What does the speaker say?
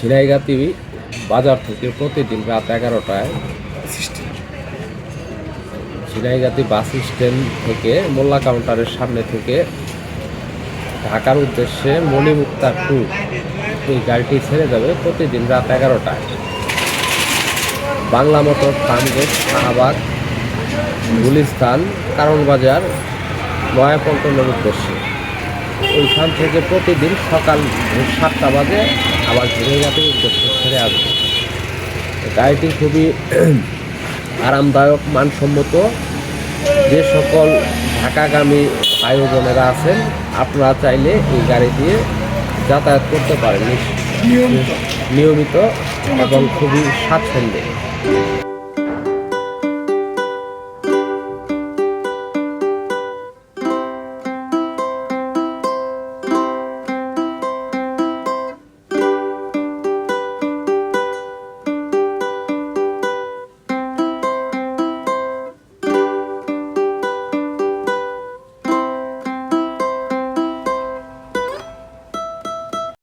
ঝিনাইগাতি বাজার থেকে প্রতিদিন রাত এগারোটায় ঝিনাইগাতি বাস স্ট্যান্ড থেকে মোল্লা কাউন্টারের সামনে থেকে ঢাকার উদ্দেশ্যে মণিমুক্তা টু এই গাড়িটি ছেড়ে যাবে প্রতিদিন রাত এগারোটায়। বাংলা মোটর ফার্মগেট শাহবাগ গুলিস্তান কারণ বাজার নয়াপল্টনের উদ্দেশ্যে। ওইখান থেকে প্রতিদিন সকাল সাতটা বাজে আবার ঘুরে যাতে ছেড়ে আসবে। গাড়িটি খুবই আরামদায়ক মানসম্মত। যে সকল ঢাকাগামী আয়োজনেরা আছেন আপনারা চাইলে এই গাড়ি দিয়ে যাতায়াত করতে পারেন। নিয়মিত এবং খুবই স্বাচ্ছন্দ্যে।